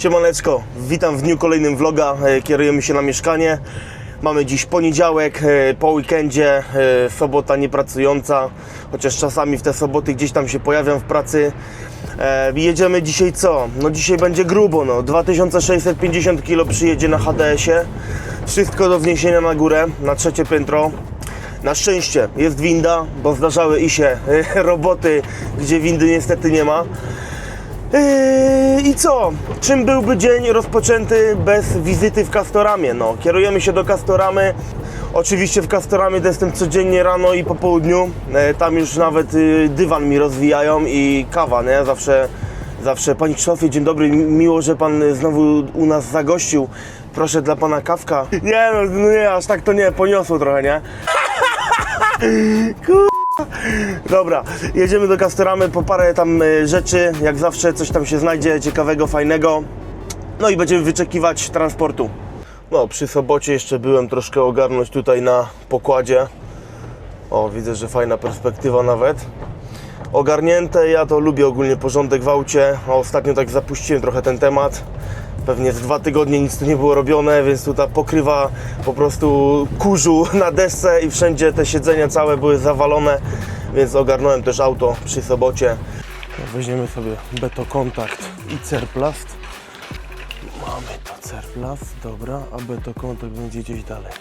Siemaneczko, witam w dniu kolejnym vloga. E, Kierujemy się na mieszkanie. Mamy dziś poniedziałek, e, po weekendzie, e, sobota niepracująca, chociaż czasami w te soboty gdzieś tam się pojawiam w pracy. Jedziemy dzisiaj co? No dzisiaj będzie grubo, no. 2650 kg przyjedzie na HDS-ie. Wszystko do wniesienia na górę, na trzecie piętro. Na szczęście jest winda, bo zdarzały i się roboty, gdzie windy niestety nie ma. Yy, I co? Czym byłby dzień rozpoczęty bez wizyty w Castoramie? No, kierujemy się do Castoramy. Oczywiście w Castoramie to jestem codziennie rano i po południu. E, Tam już nawet y, dywan mi rozwijają i kawa, nie? Zawsze, zawsze. Panie Krzysztofie, dzień dobry. Mi- Miło, że Pan y, znowu u nas zagościł. Proszę dla Pana kawka. Nie no, no nie, aż tak to nie, poniosło trochę, nie? Dobra, jedziemy do Castoramy po parę tam e, rzeczy. Jak zawsze coś tam się znajdzie ciekawego, fajnego. No i będziemy wyczekiwać transportu. No, przy sobocie jeszcze byłem troszkę ogarnąć tutaj na pokładzie. O, widzę, że fajna perspektywa nawet. Ogarnięte, ja to lubię ogólnie porządek w aucie. A ostatnio tak zapuściłem trochę ten temat. Pewnie z dwa tygodnie nic tu nie było robione, więc tu ta pokrywa po prostu kurzu na desce i wszędzie te siedzenia całe były zawalone, więc ogarnąłem też auto przy sobocie. Weźmiemy sobie betokontakt i cerplast. Mamy to cerplast, dobra, a betokontakt będzie gdzieś dalej.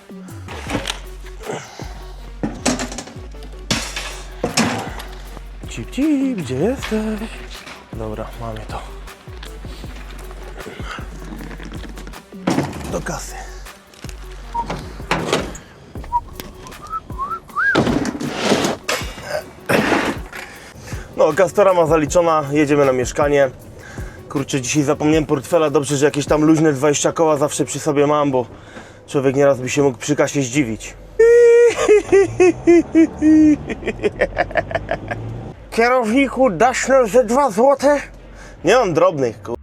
Cip, cip, gdzie jesteś? Dobra, mamy to. Do kasy. No, Kastora ma zaliczona, jedziemy na mieszkanie. Kurczę, dzisiaj zapomniałem portfela, dobrze, że jakieś tam luźne 20 koła zawsze przy sobie mam, bo człowiek nieraz by się mógł przy kasie zdziwić. Kierowniku, dasz nam ze dwa złote? Nie mam drobnych, kur...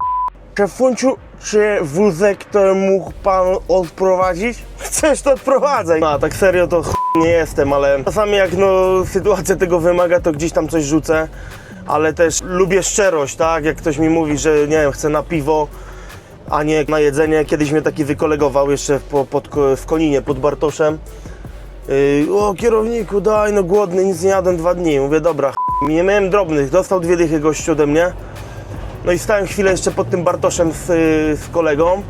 Szefunciu, czy wózek to mógł pan odprowadzić? Chcesz to odprowadzaj. A tak serio to ch... nie jestem, ale czasami jak no sytuacja tego wymaga, to gdzieś tam coś rzucę. Ale też lubię szczerość, tak? Jak ktoś mi mówi, że nie wiem, chce na piwo, a nie na jedzenie. Kiedyś mnie taki wykolegował jeszcze po, pod, w Koninie pod Bartoszem. Yy, o kierowniku, daj, no głodny, nic nie jadłem dwa dni. Mówię, dobra, ch... nie miałem drobnych, dostał dwie dychy gościu ode mnie. No i stałem chwilę jeszcze pod tym Bartoszem z, y, z kolegą.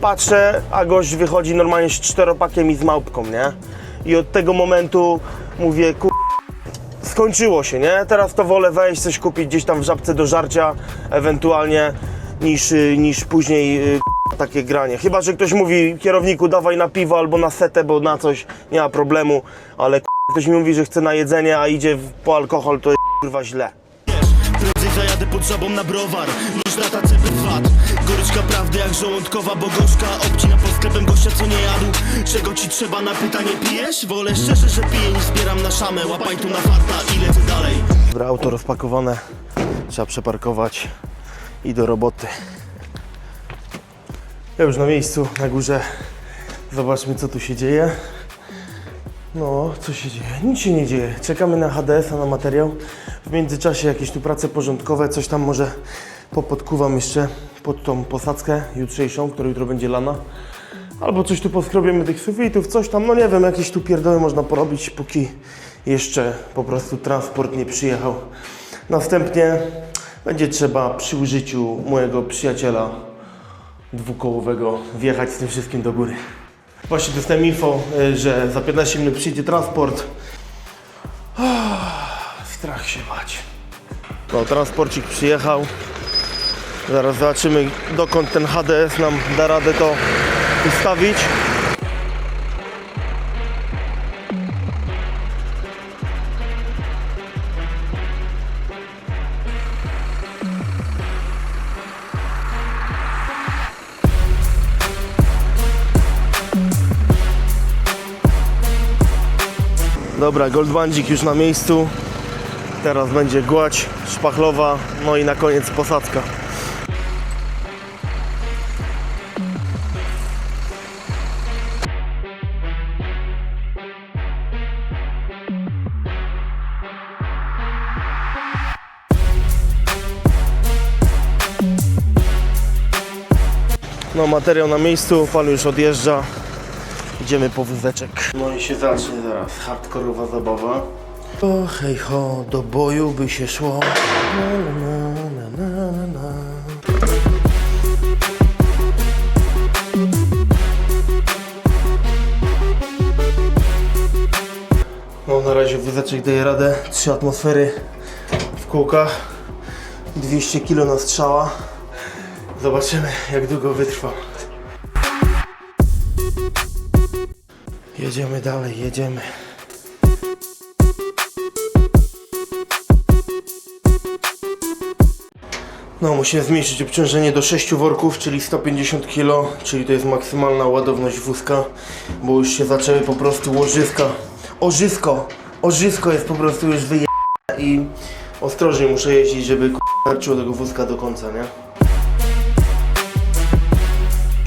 Patrzę, a gość wychodzi normalnie z czteropakiem i z małpką, nie? I od tego momentu mówię, kur... skończyło się, nie? Teraz to wolę wejść, coś kupić gdzieś tam w żabce do żarcia, ewentualnie, niż, y, niż później y, takie granie. Chyba, że ktoś mówi, kierowniku, dawaj na piwo albo na setę, bo na coś nie ma problemu, ale ktoś mi mówi, że chce na jedzenie, a idzie po alkohol, to jest kurwa źle. Prędzej zajadę pod żabą na browar na tacę bez wad Goryczka prawdy jak żołądkowa bogoszka Obcina pod sklepem gościa co nie jadł Czego ci trzeba na pytanie pijesz? Wolę szczerze, że piję niż zbieram na szamę Łapaj tu na farta i lecę dalej Dobra, auto rozpakowane, trzeba przeparkować i do roboty. Ja już na miejscu, na górze. Zobaczmy, co tu się dzieje. No, co się dzieje? Nic się nie dzieje. Czekamy na HDS-a, na materiał. W międzyczasie jakieś tu prace porządkowe, coś tam może popodkuwam jeszcze pod tą posadzkę jutrzejszą, która jutro będzie lana. Albo coś tu poskrobiemy tych sufitów, coś tam, no nie wiem, jakieś tu pierdoły można porobić, póki jeszcze po prostu transport nie przyjechał. Następnie będzie trzeba przy użyciu mojego przyjaciela dwukołowego wjechać z tym wszystkim do góry. Właśnie dostałem info, y, że za 15 minut przyjdzie transport. Ah, Strach się bać. No, transporcik przyjechał. Zaraz zobaczymy, dokąd ten HDS nam da radę to ustawić. Dobra, Goldbandzik już na miejscu. Teraz będzie gładź szpachlowa, no i na koniec posadzka. No materiał na miejscu, pan już odjeżdża. Idziemy po wózeczek. No i się zacznie zaraz hardkorowa zabawa. O hej ho, do boju by się szło. Na, na, na, na, na. No na razie wózeczek daje radę. Trzy atmosfery w kółkach. 200 kg na strzała. Zobaczymy jak długo wytrwa. Jedziemy dalej, jedziemy. No, musimy zmniejszyć obciążenie do 6 worków, czyli 150 kg, czyli to jest maksymalna ładowność wózka, bo już się zaczęły po prostu łożyska. Ożysko! Ożysko jest po prostu już wyje... i ostrożnie muszę jeździć, żeby starczyło tego wózka do końca, nie?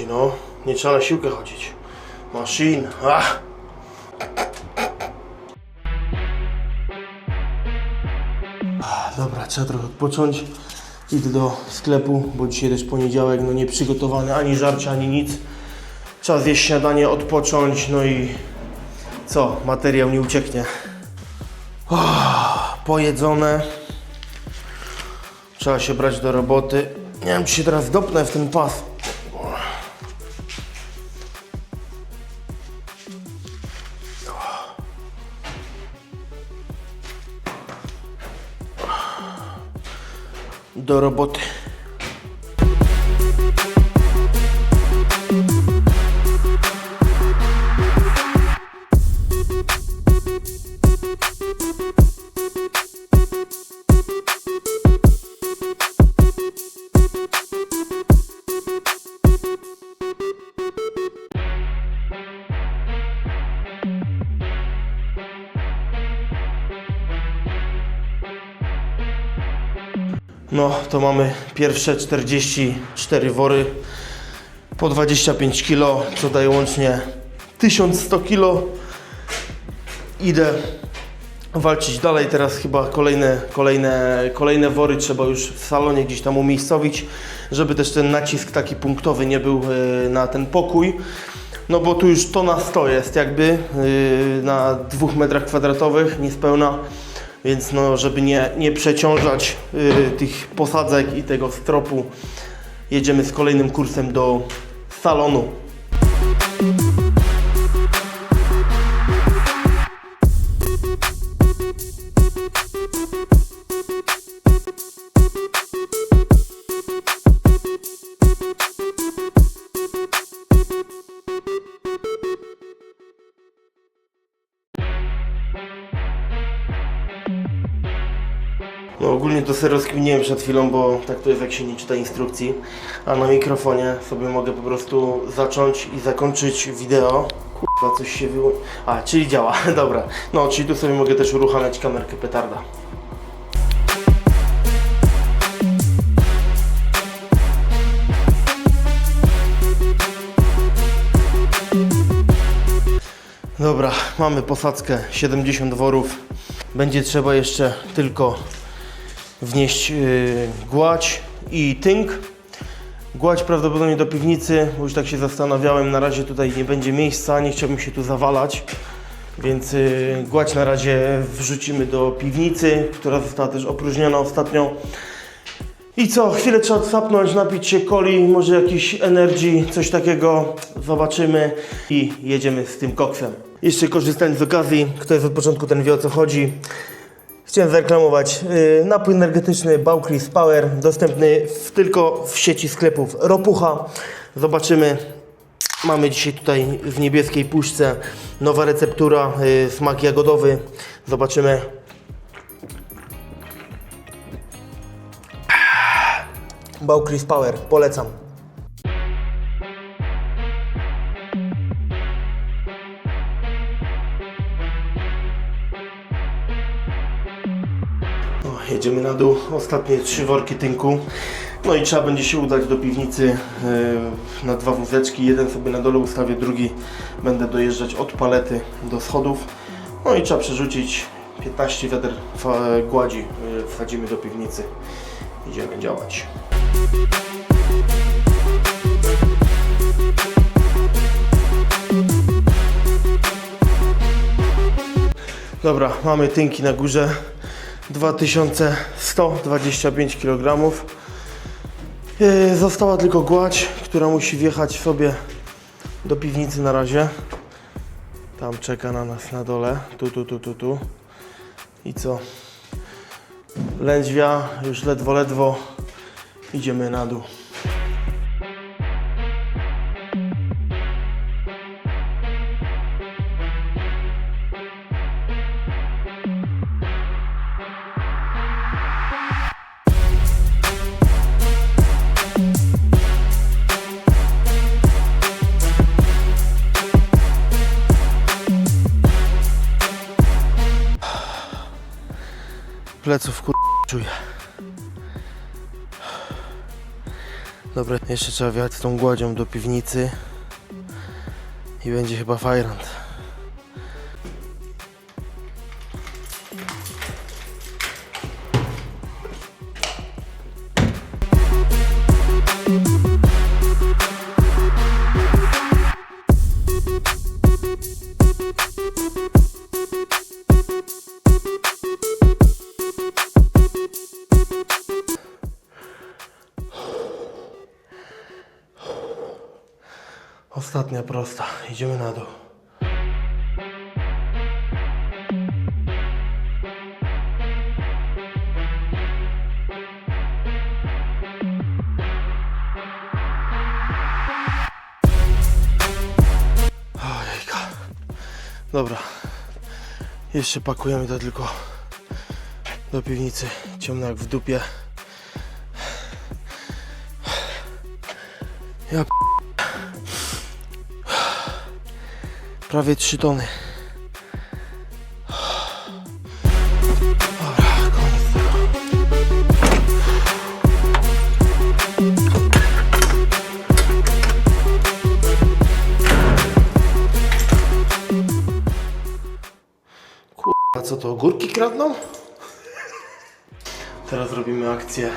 No, nie trzeba na siłkę chodzić. Maszyn, ach! Ah, Dobra, trzeba trochę odpocząć. Idę do sklepu, bo dzisiaj też poniedziałek, no nie przygotowany ani żarcia, ani nic. Trzeba zjeść śniadanie, odpocząć, no i co, materiał nie ucieknie. Oh, pojedzone. Trzeba się brać do roboty. Nie wiem, czy się teraz dopnę w ten pas. Do roboty. To mamy pierwsze 44 wory po 25 kg, co daje łącznie 1100 kg. Idę walczyć dalej. Teraz chyba kolejne, kolejne, kolejne wory trzeba już w salonie gdzieś tam umiejscowić, żeby też ten nacisk taki punktowy nie był e, na ten pokój. No bo tu już to na 100 jest jakby yy, na dwóch metrach kwadratowych niespełna, więc no żeby nie, nie przeciążać yy, tych posadzek i tego stropu jedziemy z kolejnym kursem do salonu. No ogólnie to sobie rozkminiłem przed chwilą, bo tak to jest jak się nie czyta instrukcji, a na mikrofonie sobie mogę po prostu zacząć i zakończyć wideo. Kurwa, coś się wyłączyło. A, czyli działa, dobra. No, czyli tu sobie mogę też uruchamiać kamerkę petarda. Dobra, mamy posadzkę 70 worów. Będzie trzeba jeszcze tylko wnieść yy, gładź i tynk. Gładź prawdopodobnie do piwnicy, bo już tak się zastanawiałem, na razie tutaj nie będzie miejsca, nie chciałbym się tu zawalać, więc yy, gładź na razie wrzucimy do piwnicy, która została też opróżniona ostatnio. I co, chwilę trzeba odsapnąć, napić się coli, może jakiś energii, coś takiego, zobaczymy i jedziemy z tym koksem. Jeszcze korzystając z okazji, kto jest od początku, ten wie o co chodzi. Chciałem zareklamować yy, napój energetyczny Bauchris Power, dostępny w, tylko w sieci sklepów Ropucha. Zobaczymy. Mamy dzisiaj tutaj w niebieskiej puszce nowa receptura, yy, smak jagodowy. Zobaczymy. Bauchris Power, polecam. zjedziemy na dół. Ostatnie trzy worki tynku. No i trzeba będzie się udać do piwnicy e, na dwa wózeczki. Jeden sobie na dole ustawię, drugi będę dojeżdżać od palety do schodów. No i trzeba przerzucić 15 wiader e, gładzi. E, Wsadzimy do piwnicy. Idziemy działać. Dobra, mamy tynki na górze. 2125 kg. Yy, Została tylko gładź, która musi wjechać sobie do piwnicy na razie. Tam czeka na nas na dole. Tu, tu, tu, tu, tu. I co? Lędźwia, już ledwo, ledwo. Idziemy na dół. Pleców kur... czuję. Dobra, jeszcze trzeba wjechać z tą gładzią do piwnicy i będzie chyba fajrant. Prosta. Idziemy na dół. Ojejka. Dobra. Jeszcze pakujemy to tylko do piwnicy. Ciemno jak w dupie. Ja Prawie 3 tony. Kurwa, co to, ogórki kradną? Teraz robimy akcję.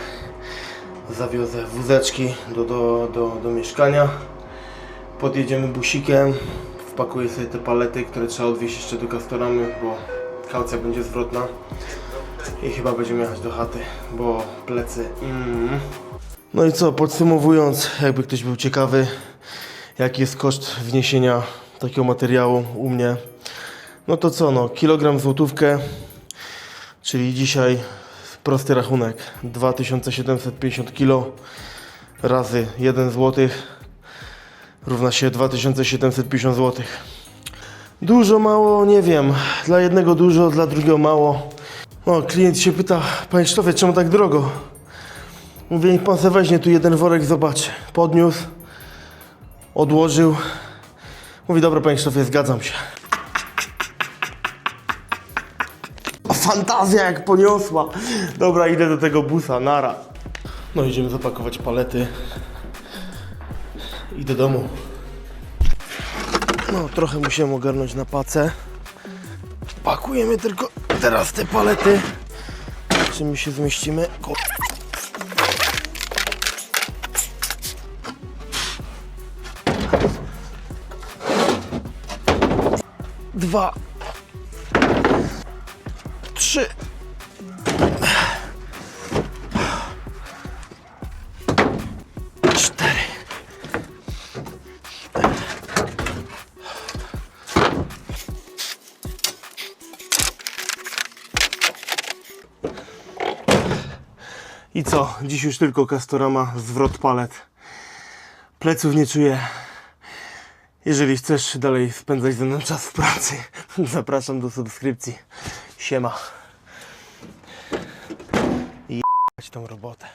Zawiozę wózeczki do, do, do, do mieszkania. Podjedziemy busikiem, wpakuję sobie te palety, które trzeba odwieźć jeszcze do Castoramy, bo kaucja będzie zwrotna. I chyba będziemy jechać do chaty, bo plecy... Mm. No i co, podsumowując, jakby ktoś był ciekawy, jaki jest koszt wniesienia takiego materiału u mnie, no to co, no, kilogram złotówkę, czyli dzisiaj prosty rachunek, 2750 kg razy 1 złotych równa się 2750 zł. Dużo, mało, nie wiem. Dla jednego dużo, dla drugiego mało. No, klient się pyta, panie Krzysztofie, czemu tak drogo? Mówię, niech pan se weźmie tu jeden worek, zobaczy. Podniósł, odłożył. Mówi, dobra, panie Krzysztofie, zgadzam się. O, Fantazja jak poniosła. Dobra, idę do tego busa, nara. No, idziemy zapakować palety i do domu. No, trochę musiałem ogarnąć na pacę. Pakujemy tylko teraz te palety. Czy my się zmieścimy? Ko- Dwa. Trzy. I co? Dziś już tylko Castorama, zwrot palet. Pleców nie czuję. Jeżeli chcesz dalej spędzać ze mną czas w pracy, zapraszam do subskrypcji. Siema. I tą robotę.